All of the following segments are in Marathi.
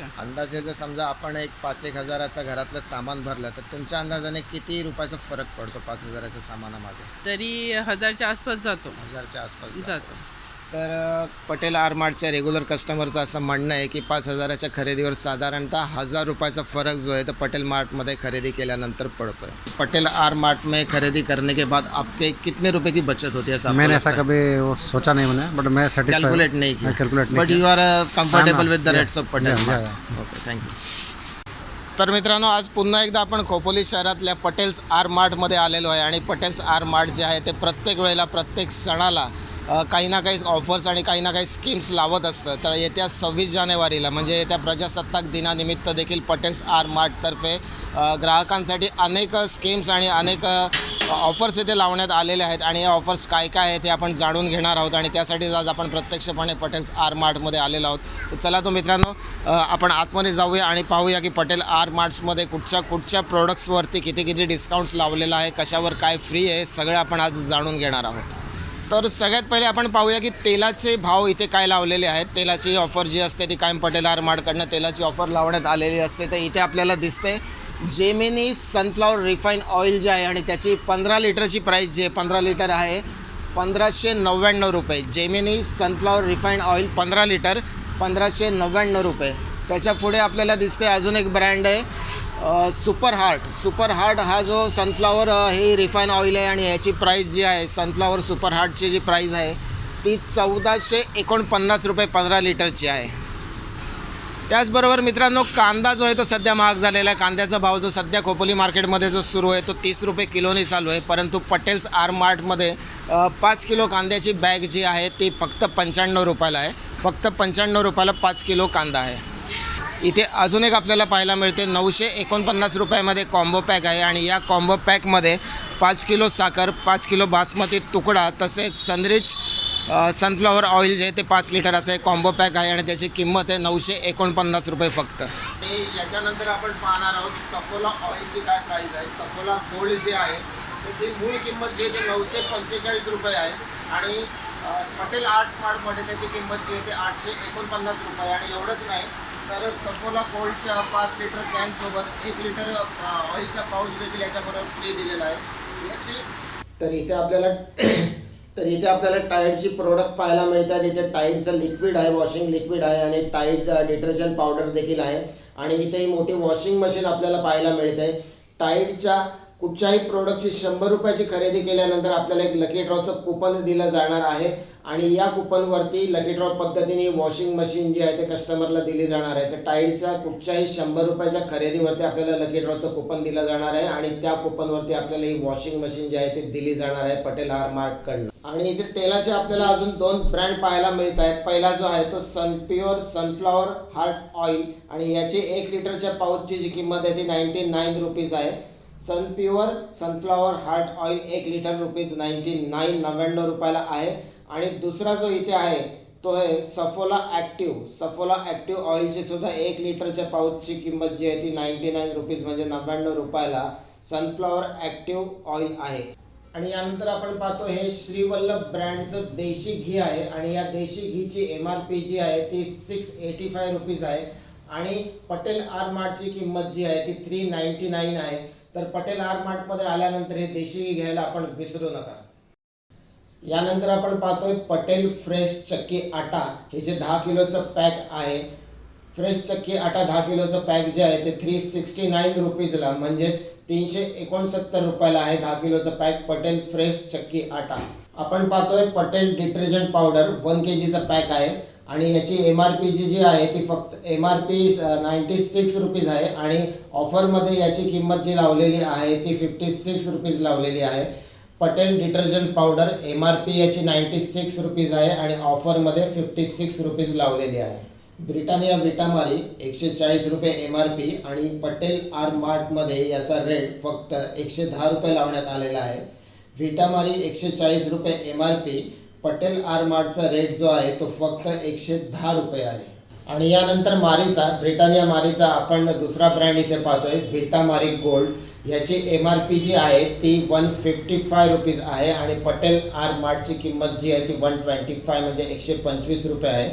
अंदाजे जर समजा आपण एक पाच एक हजाराचा घरातलं सामान भरलं तर तुमच्या अंदाजाने किती रुपयाचा फरक पडतो पाच हजाराच्या सामानामध्ये तरी हजारच्या आसपास जातो. हजारच्या आसपास जातो. तर पटेल आर मार्टच्या रेग्युलर कस्टमरचं असं म्हणणं आहे की पाच हजाराच्या खरेदीवर साधारणतः हजार रुपयाचा फरक जो है तो पटेल मार्ट में खरीदी केल्यानंतर पड़ता है पटेल आर मार्ट में खरीदी करने के बाद आपके कितने रुपए की बचत होती है ऐसा आपको मैंने ऐसा? कभी सोचा नहीं मैंने बट मैं कैलकुलेट नहीं किया कैलकुलेट नहीं but you are comfortable with the. Rates of Patel okay thank you तर मित्रांनो आज पुन्हा एकदा आपण खोपोली शहरातल्या पटेल्स आर मार्टमध्ये आलेलो आहे आणि पटेल्स आर मार्ट जे आहे ते प्रत्येक वेळेला प्रत्येक सणाला काही ना काही ऑफर्स आणि काही ना काही स्कीम्स लावत असतं. तर येत्या सव्वीस जानेवारीला म्हणजे येत्या प्रजासत्ताक दिनानिमित्त देखील पटेल्स आर मार्टतर्फे ग्राहकांसाठी अनेक स्कीम्स आणि अनेक ऑफर्स इथे लावण्यात आलेले आहेत. आणि या ऑफर्स काय काय आहेत हे आपण जाणून घेणार आहोत. आणि त्यासाठीच आज आपण प्रत्यक्षपणे पटेल्स आर मार्टमध्ये आलेलो आहोत. तर चला तो मित्रांनो आपण आतमध्ये जाऊया आणि पाहूया की पटेल आर मार्ट्समध्ये कुठच्या कुठच्या प्रोडक्ट्सवरती किती किती डिस्काउंट्स लावलेला आहे कशावर काय फ्री आहे सगळं आपण आज जाणून घेणार आहोत. तर सगळ्यात पहिले आपण पाहूया की तेलाचे भाव इथे काय लावलेले आहेत. तेलाची ऑफर जी असते ती कायम पटेल आर तेलाची ऑफर लावण्यात आलेली असते. तर इथे आपल्याला दिसते जेमिनी सनफ्लॉवर रिफाईन ऑइल जे आहे आणि त्याची पंधरा लिटरची प्राईस जी आहे पंधरा लिटर आहे पंधराशे नव्याण्णव रुपये. जेमिनी सनफ्लॉवर रिफाईंड ऑइल पंधरा लिटर पंधराशे नव्याण्णव रुपये. त्याच्या पुढे आपल्याला दिसते अजून एक ब्रँड आहे सुपर हार्ट. सुपर हार्ट हा जो सनफ्लॉवर हे रिफाईन ऑइल आहे आणि याची प्राईस जी आहे सनफ्लॉवर सुपर हार्टची जी प्राईस आहे ती चौदाशे एकोणपन्नास रुपये पंधरा लिटरची आहे. त्याचबरोबर मित्रांनो कांदा जो आहे तो सध्या महाग झालेला आहे. कांद्याचा भाव जो सध्या खोपोली मार्केटमध्ये जो सुरू आहे तो तीस रुपये किलोनी चालू आहे. परंतु पटेल्स आर मार्टमध्ये पाच किलो कांद्याची बॅग जी आहे ती फक्त पंच्याण्णव रुपयाला आहे. फक्त पंच्याण्णव रुपयाला पाच किलो कांदा आहे. इथे अजून एक आपल्याला पाहायला मिळते. नऊशे एकोणपन्नास रुपयामध्ये कॉम्बो पॅक आहे आणि या कॉम्बो पॅकमध्ये पाच किलो साखर पाच किलो बासमती तुकडा तसेच सनरिच सनफ्लॉवर ऑइल जे आहे ते पाच लिटर असं एक कॉम्बो पॅक आहे आणि त्याची किंमत आहे नऊशे एकोणपन्नास रुपये फक्त. आणि याच्यानंतर आपण पाहणार आहोत सफोला ऑइलची काय प्राईस आहे. सफोला गोल्ड जे आहे त्याची मूळ किंमत जी आहे ती नऊशे पंचेचाळीस रुपये आहे. आणि अ, पटेल आर्ट स्मार्टमध्ये त्याची किंमत जी आहे ती आठशे एकोणपन्नास रुपये आणि एवढंच नाही तर सफोला कोल्डच्या पाच लिटर कॅनसोबत एक लिटर ऑइलचा पाऊच देखील याच्याबरोबर फ्री दिलेला आहे. याची तर इथे आपल्याला तर इथे आपल्याला टाईडची प्रोडक्ट पाहायला मिळतात. इथे टाईडचं लिक्विड आहे वॉशिंग लिक्विड आहे आणि टाईड डिटर्जंट पावडर देखील आहे. आणि इथे ही मोठी वॉशिंग मशीन आपल्याला पाहायला मिळते. टाईडच्या कुठच्याही प्रोडक्टची शंभर रुपयाची खरेदी केल्यानंतर आपल्याला एक लकी ड्रॉचं कुपन दिलं जाणार आहे. आणि या कुपनवरती लकी ड्रॉप पद्धतीने वॉशिंग मशीन जी आहे ते कस्टमरला दिली जाणार आहे. तर टाईडच्या कुठच्याही शंभर रुपयाच्या खरेदीवरती आपल्याला लकी ड्रॉचं कुपन दिलं जाणार आहे आणि त्या कुपनवरती आपल्याला ही वॉशिंग मशीन जी आहे ती दिली जाणार आहे पटेल आर मार्टकडनं आणि इथे तेलाचे आपल्याला अजून दोन ब्रँड पाहायला मिळत आहेत. पहिला जो आहे तो सनप्युअर सनफ्लॉवर हार्ट ऑइल आणि याची एक लिटरच्या पाऊचची जी किंमत आहे ती नाईन्टी नाईन रुपीज आहे सनप्युअर सनफ्लॉवर हार्ट ऑइल एक लिटर रुपीज नाईन्टी नाईन नव्याण्णव रुपयाला आहे. आणि दुसरा जो इथे आहे तो आहे सफोला ॲक्टिव्ह. सफोला ॲक्टिव्ह ऑइलची सुद्धा एक लिटरच्या पाऊचची किंमत जी आहे ती नाईन्टी नाईन रुपीज म्हणजे नव्याण्णव रुपयाला सनफ्लॉवर ॲक्टिव्ह ऑइल आहे. आणि यानंतर आपण पाहतो हे श्रीवल्लभ ब्रँडचं देशी घी आहे आणि या देशी घीची एम आर पी जी आहे ती सिक्स एटी फाय रुपीज आहे. आणि पटेल आर मार्टची किंमत जी आहे ती थ्री नाईन्टी नाईन आहे. तर पटेल आर मार्टमध्ये आल्यानंतर हे देशी घी घ्यायला आपण विसरू नका. यानंतर आपण पाहतोय पटेल फ्रेश चक्की आटा. हे जे दहा किलोचं पॅक आहे फ्रेश चक्की आटा दहा किलोचं पॅक जे आहे ते थ्री सिक्स्टी नाईन रुपीजला. म्हणजेच तीनशे एकोणसत्तर रुपयाला आहे दहा किलोचं पॅक पटेल फ्रेश चक्की आटा. आपण पाहतोय Patel detergent powder one K जीचा पॅक आहे. आणि याची एम आर पी जी जी आहे ती फक्त M R P ninety six rupees आहे. आणि ऑफरमध्ये याची किंमत जी लावलेली आहे ती फिफ्टी सिक्स रुपीज लावलेली आहे. Patel detergent powder M R P याची नाईन्टी सिक्स रुपीज आहे आणि ऑफरमध्ये फिफ्टी सिक्स रुपीज लावलेली आहे. ब्रिटानिया विटामारी एकशे चाळीस रुपये एम आर पी आणि पटेल आर मार्टमध्ये याचा रेट फक्त एकशे दहा रुपये लावण्यात आलेला आहे. व्हिटामारी एकशे चाळीस रुपये M R P Patel R मार्टचा rate जो आहे तो फक्त एकशे दहा रुपये आहे. आणि यानंतर मारीचा ब्रिटानिया मारीचा आपण दुसरा ब्रँड इथे पाहतोय व्हिटा मारी गोल्ड. याची एम आर पी जी आहे ती वन फिफ्टी फाय रुपीज आहे आणि पटेल आर मार्टची किंमत जी आहे ती वन ट्वेंटी फाय म्हणजे एकशे पंचवीस रुपये आहे.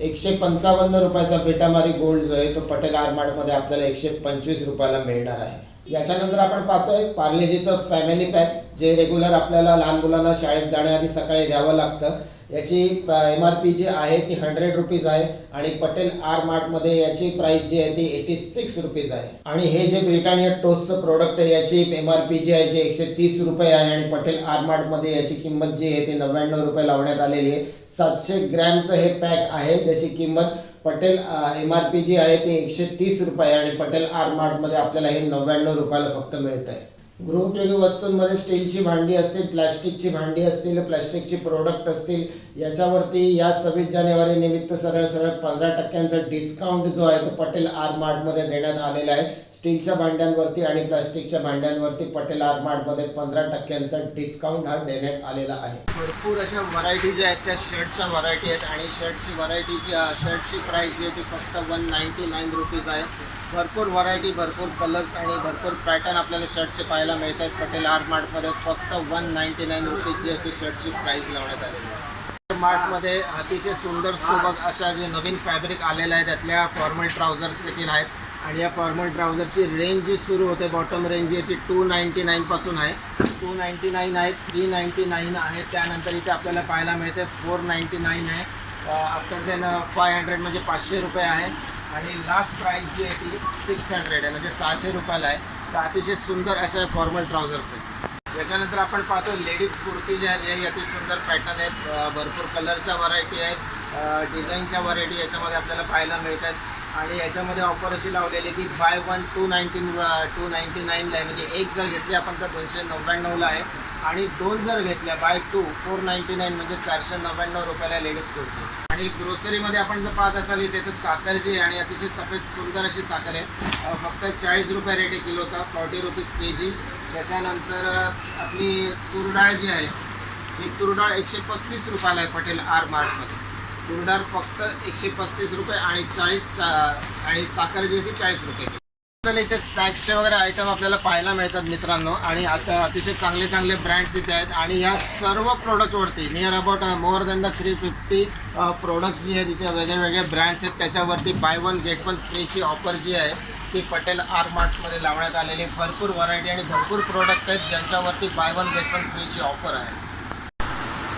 एकशे पंचावन्न रुपयाचा बेटामारी गोल्ड जो आहे तो पटेल आर मार्टमध्ये आपल्याला एकशे पंचवीस रुपयाला मिळणार आहे. याच्यानंतर आपण पाहतोय पार्लेजीचं फॅमिली पॅक जे रेग्युलर आपल्याला लहान मुलांना शाळेत जाण्याआधी सकाळी द्यावं लागतं. याची एम आर पी जी आहे ती हंड्रेड रुपीज आहे आणि पटेल आर मार्टमध्ये याची प्राइस जी आहे ती एटी सिक्स रुपीज आहे. आणि हे जे ब्रिटानिया टोस्टचं प्रोडक्ट आहे याची एम आर पी जी आहे जी एकशे तीस रुपये आहे आणि पटेल आर मार्टमध्ये याची किंमत जी आहे ती नव्याण्णव रुपये लावण्यात आलेली आहे. सातशे ग्रॅमचं हे पॅक आहे ज्याची किंमत पटेल एम आर पी जी आहे ती एकशे तीस रुपये आणि पटेल आर मार्टमध्ये आपल्याला हे नव्याण्णव रुपयाला फक्त मिळत आहे गृहोपयोगी वस्तूंमध्ये स्टीलची भांडी असतील प्लॅस्टिकची भांडी असतील प्लॅस्टिकची प्रोडक्ट असतील याच्यावरती या सव्वीस जानेवारी निमित्त सरळ सरळ पंधरा टक्क्यांचा डिस्काउंट जो आहे तो पटेल आर मार्टमध्ये देण्यात आलेला आहे. स्टीलच्या भांड्यांवरती आणि प्लॅस्टिकच्या भांड्यांवरती पटेल आर मार्टमध्ये पंधरा टक्क्यांचा डिस्काउंट हा देण्यात आलेला आहे. भरपूर अशा व्हरायटी ज्या आहेत त्या शर्टच्या व्हरायटी आहेत आणि शर्टची व्हरायटी जी शर्टची प्राईस जी आहे ती फक्त वन नाईन्टी नाईन रुपीज आहे. भरपूर व्हरायटी भरपूर कलर्स आणि भरपूर पॅटर्न आपल्याला शर्टचे पाहायला मिळत आहेत पटेल आर मार्टमध्ये फक्त वन नाईन्टी नाईन रुपीज जी आहे ती शर्टची प्राईस लावण्यात आलेली आहे. मार्टमध्ये अतिशय सुंदर सुबक अशा जे नवीन फॅब्रिक आलेलं आहे त्यातल्या फॉर्मल ट्राउझर्स देखील आहेत. आणि या फॉर्मल ट्राउझरची रेंज जी सुरू होते बॉटम रेंज जी आहे ती टू नाईन्टी नाईनपासून आहे. टू नाईन्टी नाईन आहे थ्री नाईन्टी नाईन आहे. त्यानंतर इथे आपल्याला पाहायला मिळते फोर नाईन्टी नाईन आहे आफ्टर देन फाय हंड्रेड म्हणजे पाचशे रुपये आहे. आणि लास्ट प्राईस जी आहे ती सिक्स हंड्रेड आहे म्हणजे सहाशे रुपयाला आहे. तर अतिशय सुंदर अशा फॉर्मल ट्राउझर्स आहेत. याच्यानंतर आपण पाहतो लेडीज कुर्ती ज्या आहेत याही अति सुंदर पॅटर्न आहेत. भरपूर कलरच्या व्हरायटी आहेत. डिझाईनच्या व्हरायटी याच्यामध्ये आपल्याला पाहायला मिळत आहेत. आणि याच्यामध्ये ऑफर अशी लावलेली की buy one two ninety two ninety नाईनला आहे. म्हणजे एक जर घेतली आपण तर दोनशे नव्याण्णवला आहे. आणि दोन जर घेतल्या buy two four ninety nine म्हणजे चारशे नव्याण्णव रुपयाला लेडीज कुर्ती. आणि ग्रोसरीमध्ये आपण जर पाहत असाल इथे तर साखर जी आहे आणि अतिशय सफेद सुंदर अशी साखर आहे. फक्त चाळीस रुपये रेट आहे किलोचा फॉर्टी रुपीज के जी त्याच्यानंतर आपली तुरडाळ जी आहे ही तुरडाळ एकशे पस्तीस रुपयाला आहे पटेल आर मार्टमध्ये तुरडाळ फक्त एकशे पस्तीस रुपये आणि चाळीस चा आणि साखर जी आहे ती चाळीस रुपये इथे स्नॅक्सचे वगैरे आयटम आपल्याला पाहायला मिळतात मित्रांनो. आणि आता अतिशय चांगले चांगले ब्रँड्स इथे आहेत. आणि ह्या सर्व प्रोडक्टवरती near about more than the three fifty products जी आहेत इथे वेगळे ब्रँड्स आहेत. त्याच्यावरती बाय वन गेट वन फ्रीची ऑफर जी आहे ती पटेल आर मार्ट्समध्ये लावण्यात आलेली. भरपूर व्हरायटी आणि भरपूर प्रोडक्ट आहेत ज्यांच्यावरती बाय वन गेट वन फ्रीची ऑफर आहे.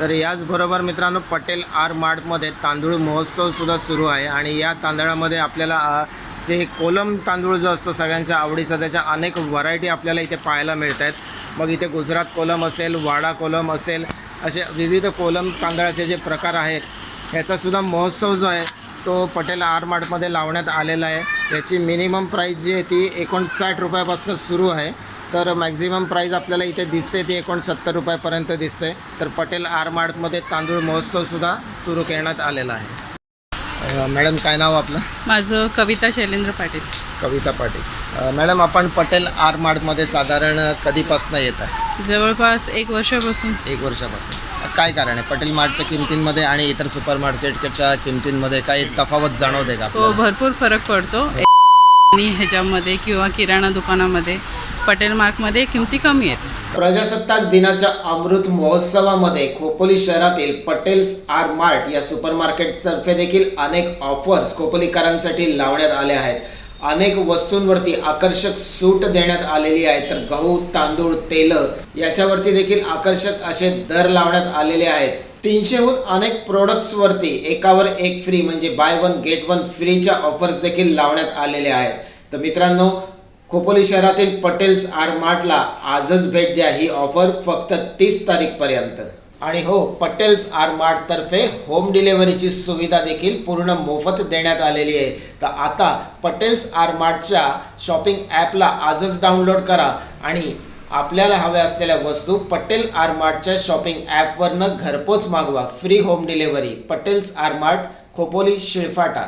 तर याचबरोबर मित्रांनो पटेल आर मार्टमध्ये तांदूळ महोत्सवसुद्धा सुरू आहे. आणि या तांदळामध्ये आपल्याला uh, जे कोलम तांदूळ जो असतो सगळ्यांच्या आवडीचा त्याच्या अनेक व्हरायटी आपल्याला इथे पाहायला मिळत आहेत मग इथे गुजरात कोलम असेल वाडा कोलम असेल असे विविध कोलम तांदळाचे जे प्रकार आहेत ह्याचासुद्धा महोत्सव जो आहे तो पटेल आर मार्टमध्ये लावण्यात आलेला आहे. याची मिनिमम प्राईस जी आहे ती एकोणसाठ रुपयापासून सुरू आहे. तर मॅक्झिमम प्राईज आपल्याला इथे दिसते ती एकोणसत्तर रुपयापर्यंत दिसते. तर पटेल आर मार्टमध्ये तांदूळ महोत्सवसुद्धा सुरू करण्यात आलेला आहे. अ, मॅडम काय नाव आपलं? माझं कविता शैलेंद्र पाटील. कविता पाटील. अ, मॅडम आपण पटेल आर मार्टमध्ये साधारण कधीपासून येत आहे? जवळपास एक वर्षापासून. एक वर्षापासून. काय कारण आहे? पटेल मार्टच्या किमतींमध्ये आणि इतर सुपर मार्केटच्या किमतींमध्ये काही तफावत जाणवते का हो आपल्याला? भरपूर फरक पडतो. आणि ह्याच्यामध्ये किंवा किराणा दुकानामध्ये पटेल मार्कमध्ये किमती कमी आहेत. प्रजासत्ताक दिनाच्या अमृत महोत्सवामध्ये खोपोली शहरातील पटेल्स आर मार्ट या सुपर मार्केटतर्फे देखील अनेक ऑफर्स खोपोलीकरांसाठी लावण्यात आल्या आहेत. अनेक वस्तूंवरती आकर्षक सूट देण्यात आलेली आहे. तर गहू तांदूळ तेल याच्यावरती देखील आकर्षक असे दर लावण्यात आलेले आहेत. तीनशेहून अनेक प्रोडक्ट्सवरती एकावर एक फ्री म्हणजे बाय वन गेट वन फ्रीच्या ऑफर्स देखील लावण्यात आलेल्या आहेत. तर मित्रांनो खोपोली शहरातील पटेल्स आर मार्टला आजच भेट द्या. ही ऑफर फक्त तीस तारीखपर्यंत. आणि हो पटेल्स आर मार्ट तर्फे होम डिलेव्हरीची सुविधा देखील पूर्ण मोफत देण्यात आलेली आहे. तर आता पटेल्स आर मार्टच्या शॉपिंग ॲपला आजच डाउनलोड करा. आणि आपल्याला हव्या असलेल्या वस्तू पटेल आर मार्टच्या शॉपिंग ॲपवरनं घरपोच मागवा. Free home delivery Patel's R mart Khopoli Shilphata.